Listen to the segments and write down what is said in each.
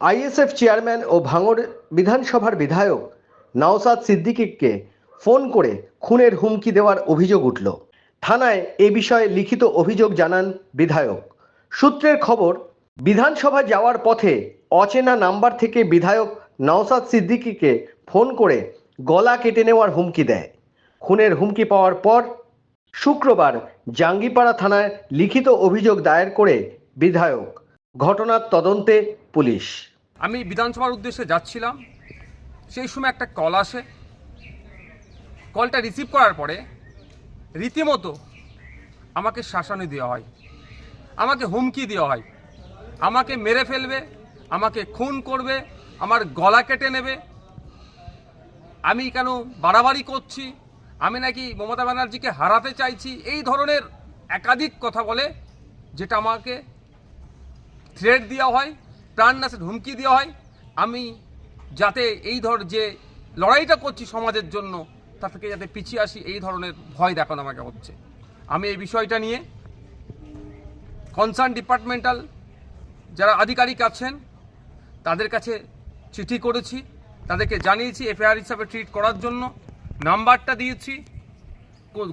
ISF chairman ও ভাঙড় বিধানসভার বিধায়ক নওসাদ সিদ্দিকিকে ফোন করে খুনের হুমকি দেওয়ার অভিযোগ উঠল। থানায় এ বিষয়ে লিখিত অভিযোগ জানান বিধায়ক। সূত্রের খবর, বিধানসভা যাওয়ার পথে অচেনা নাম্বার থেকে বিধায়ক নওসাদ সিদ্দিকিকে ফোন করে গলা কেটে নেওয়ার হুমকি দেয়। খুনের হুমকি পাওয়ার পর শুক্রবার জাঙ্গিপাড়া থানায় লিখিত অভিযোগ দায়ের করে বিধায়ক। ঘটনার তদন্তে পুলিশ। আমি বিধানসভার উদ্দেশ্যে যাচ্ছিলাম। সেই সময় একটা কল আসে। কলটা রিসিভ করার পরে রীতিমতো আমাকে শাসানি দেওয়া হয়। আমাকে হুমকি দেওয়া হয়। আমাকে মেরে ফেলবে, আমাকে খুন করবে, আমার গলা কেটে নেবে। আমি কেন বাড়াবাড়ি করছি? আমি নাকি মমতা ব্যানার্জিকে হারাতে চাইছি? এই ধরনের একাধিক কথা বলে, যেটা আমাকে থ্রেট দেওয়া হয়। প্রাণনাশের হুমকি দেওয়া হয়। আমি যাতে এই ধর যে লড়াইটা করছি সমাজের জন্য তা থেকে যাতে পিছিয়ে আসি, এই ধরনের ভয় দেখানো আমাকে হচ্ছে। আমি এই বিষয়টা নিয়ে কনসার্ন ডিপার্টমেন্টাল যারা আধিকারিক আছেন, তাদের কাছে চিঠি করেছি, তাদেরকে জানিয়েছি এফআইআর হিসাবে ট্রিট করার জন্য। নাম্বারটা দিয়েছি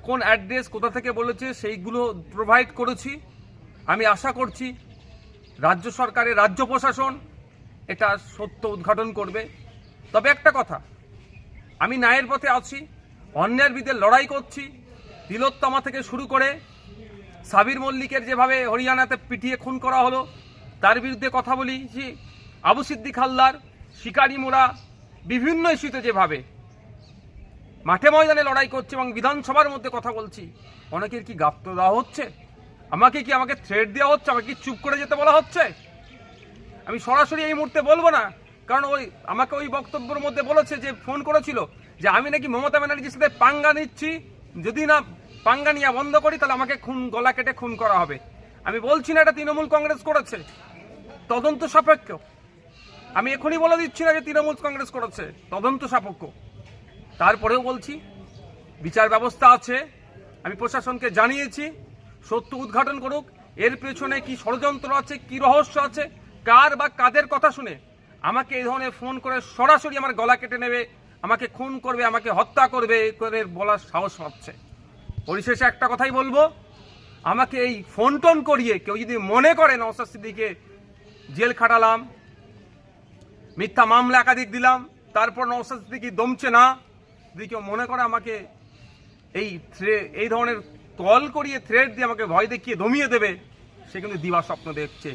কোন অ্যাড্রেস কোথা থেকে বলেছে, সেইগুলো প্রোভাইড করেছি। আমি আশা করছি রাজ্য সরকারের রাজ্য প্রশাসন এটা সত্য উদ্ঘাটন করবে। তবে একটা কথা, আমি ন্যায়ের পথে আছি অন্যের বিরুদ্ধে লড়াই করছি, তিলোত্তমা থেকে শুরু করে সাবির মল্লিকের যেভাবে হরিয়ানাতে পিটিয়ে খুন করা হলো, তার বিরুদ্ধে কথা বলেছি, আবু সিদ্দিক হালদার, শিকারি মোড়া, বিভিন্ন ইস্যুতে যেভাবে মাঠে ময়দানে লড়াই করছে এবং বিধানসভার মধ্যে কথা বলছি, অনেকের কি গাপ্ত দেওয়া হচ্ছে? আমাকে কি আমাকে থ্রেড দেওয়া হচ্ছে? আমাকে কি চুপ করে যেতে বলা হচ্ছে? আমি সরাসরি এই মুহূর্তে বলব না, কারণ ওই, আমাকে ওই বক্তব্যের মধ্যে বলেছে যে ফোন করেছিল যে আমি নাকি মমতা ব্যানার্জির সাথে পাঙ্গা নিচ্ছি। যদি না পাঙ্গা নিয়ে বন্ধ করি, তাহলে আমাকে খুন, গলা কেটে খুন করা হবে। আমি বলছি না এটা তৃণমূল কংগ্রেস করেছে। তদন্ত সাপেক্ষ। আমি এখনই বলে দিচ্ছি না যে তৃণমূল কংগ্রেস করেছে। তদন্ত সাপেক্ষ। তারপরেও বলছি, বিচার ব্যবস্থা আছে। আমি প্রশাসনকে জানিয়েছি সত্য উদ্ঘাটন করুক। এর পেছনে কি ষড়যন্ত্র আছে, কি রহস্য আছে, কার বা কাদের কথা শুনে আমাকে এই ধরনের ফোন করে সরাসরি আমার গলা কেটে নেবে, আমাকে খুন করবে, আমাকে হত্যা করবে করে বলার সাহস পাচ্ছে পরিশেষে একটা কথাই বলব, আমাকে এই ফোন টোন করিয়ে কেউ যদি মনে করে নওসাদ সিদ্দিকে জেল খাটালাম, মিথ্যা মামলা একাধিক দিলাম, তারপর নওসাদ দমছে না, যদি কেউ মনে করে আমাকে এই এই ধরনের কল করিয়ে থ্রেড দিয়ে আমাকে ভয় দেখিয়ে দমিয়ে দেবে সে কিন্তু দিবা স্বপ্ন দেখছে।